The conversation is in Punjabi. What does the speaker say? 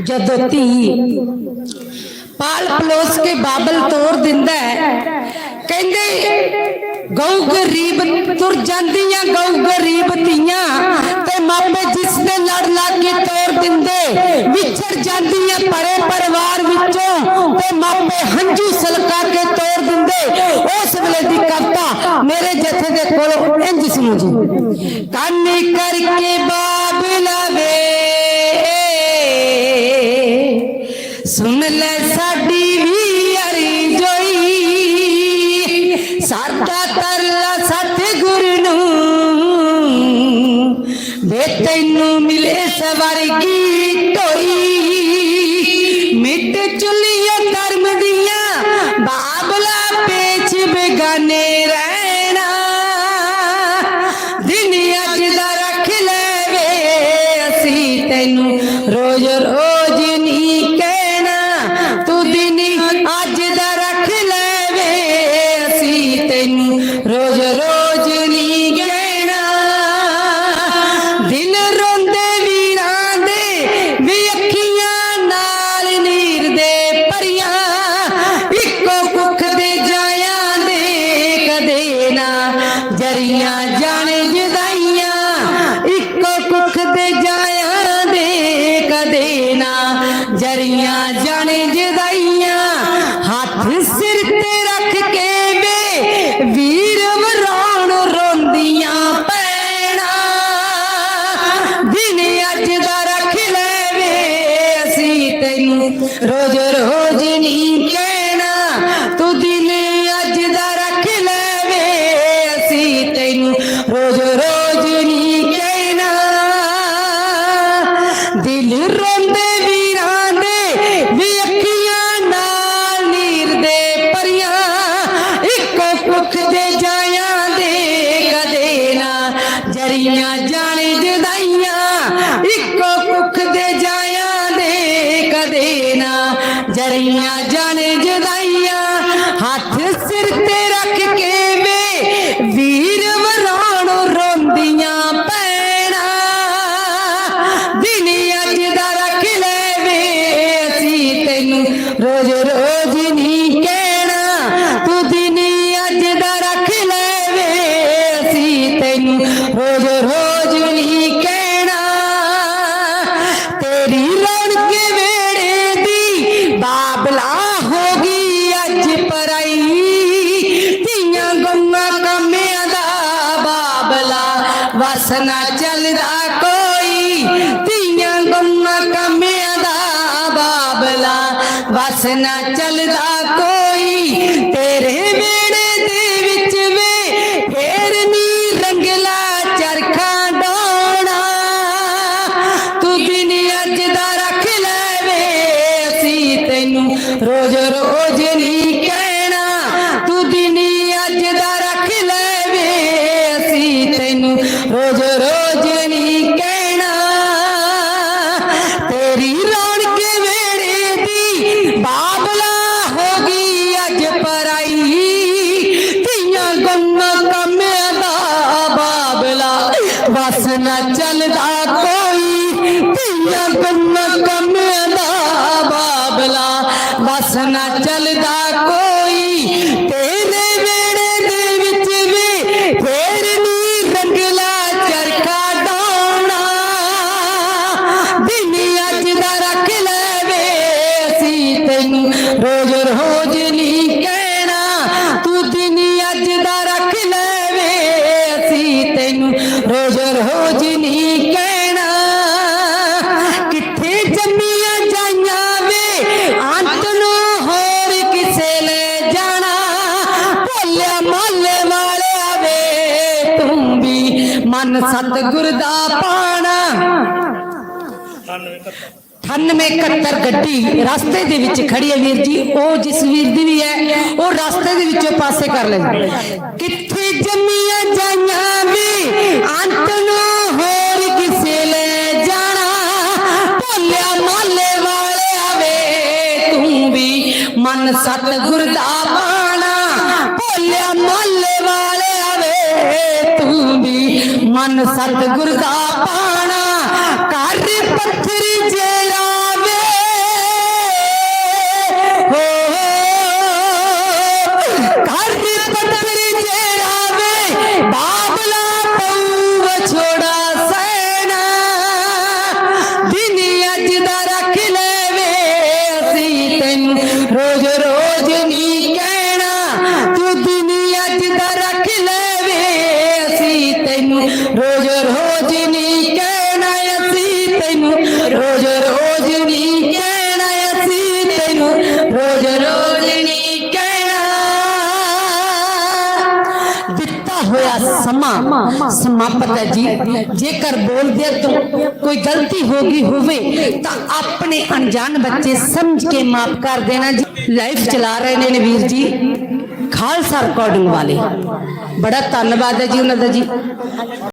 ਜਦੋਂ ਧੀ ਪਾਲ ਪਲੋਸ ਕੇ ਬਾਬਲ ਤੋੜ ਦਿੰਦਾ ਹੈ, ਕਹਿੰਦੇ, ਗਊ ਗਰੀਬ ਤੁਰ ਜਾਂਦੀਆਂ, ਗਊ ਗਰੀਬ ਧੀਆਂ, ਤੇ ਮਾਪੇ ਜਿਸ ਦੇ ਲੜ ਲੱਗ ਕੇ ਤੋੜ ਦਿੰਦੇ, ਵਿਛੜ ਜਾਂਦੀਆਂ ਪਰੇ ਪਰਿਵਾਰ ਵਿੱਚੋਂ, ਤੇ ਮਾਪੇ ਹੰਝੂ ਸਲਕਾ ਕੇ ਤੋੜ ਦਿੰਦੇ। ਉਸ ਵੇਲੇ ਦੀ ਕਵਿਤਾ ਮੇਰੇ ਜਥੇ ਦੇ ਕੋਲ ਇੰਜ ਸੁਣੋ ਜੀ, ਕੰਨ ਕਰਕੇ ਮਿਲੇ ਸਵਰਗੀ ਜਰੀਆਂ ਜਾਣੇ ਜਦਾਈਆਂ, ਹੱਥ ਸਿਰ ਤੇ ਰੱਖ ਕੇ ਵੇ ਵੀਰ ਵਰਾਣ ਰੋਂਦੀਆਂ ਪੈਣਾ। ਦਿਨ ਅੱਜ ਦਾ ਰੱਖ ਲੈਵੇ ਅਸੀਂ ਤੈਨੂੰ ਰੋਜ਼ ਰੋਜ਼ ਨਹੀਂ ਕੁੱਖ ਦੇ ਜਾਇਆ ਦੇ ਕਦੇ ਨਾ ਜਰੀਆਂ ਜਾ ਵਸਨਾ ਚੱਲਦਾ ਕੋਈ ਧੀਆਂ ਗੰਗਾ ਕੰਮਿਆਂ ਦਾ ਬਾਬਲਾ। ਵਸਨਾ ਚੱਲਦਾ ਕੋਈ ਕੋਈ ਧੀਆਂ ਗੰਗਾ ਕੰਮਿਆਂ ਦਾ ਬਾਬਲਾ ਸਤਿਗੁਰ ਦਾ ਪਾਣਾ। 9871 ਗੱਡੀ ਰਸਤੇ ਦੇ ਵਿੱਚ ਖੜੀ ਹੈ ਵੀਰ ਜੀ। ਉਹ ਜਿਸ ਵੀਰ ਦੀ ਵੀ ਹੈ, ਉਹ ਰਸਤੇ ਦੇ ਵਿੱਚੋਂ ਪਾਸੇ ਕਰ ਲੈਂਦੇ ਕਿੱਥੇ ਜੰਮੀਆਂ ਜਾਈਆਂ ਵੀ ਅੰਤ ਨੂੰ ਹੋਰ ਕਿਸੇ ਲੈ ਜਾਣਾ। ਭੋਲਿਆ ਮਾਲੇ ਵਾਲਿਆ ਵੇ, ਤੂੰ ਵੀ ਮਨ ਸਤਿਗੁਰ ਦਾ ਪਾਣਾ। ਭੋਲਿਆ ਮਾਲੇ ਵਾਲਿਆ ਵੇ, ਤੂੰ ਵੀ ਮਨ ਸਤਿਗੁਰ ਦਾ ਬਾਣਾ ਕਰ ਪੱਥਰ ਜਿਹੜਾ ਦਿੱਤਾ ਸਮਾਂ ਸਮਾਪਤ ਹੈ ਜੀ। ਜੇਕਰ ਬੋਲਦੇ ਤੋਂ ਕੋਈ ਗਲਤੀ ਹੋ ਗਈ ਹੋਵੇ ਤਾਂ ਆਪਣੇ ਅਣਜਾਣ ਬੱਚੇ ਸਮਝ ਕੇ ਮਾਫ ਕਰ ਦੇਣਾ ਜੀ। ਲਾਈਫ ਚਲਾ ਰਹੇ ਨੇ ਵੀਰ ਜੀ। ਖਾਲਸਾ ਰਿਕਾਰਡਿੰਗ ਵਾਲੇ। ਬੜਾ ਧੰਨਵਾਦ ਹੈ ਜੀ ਉਹਨਾਂ ਦਾ ਜੀ।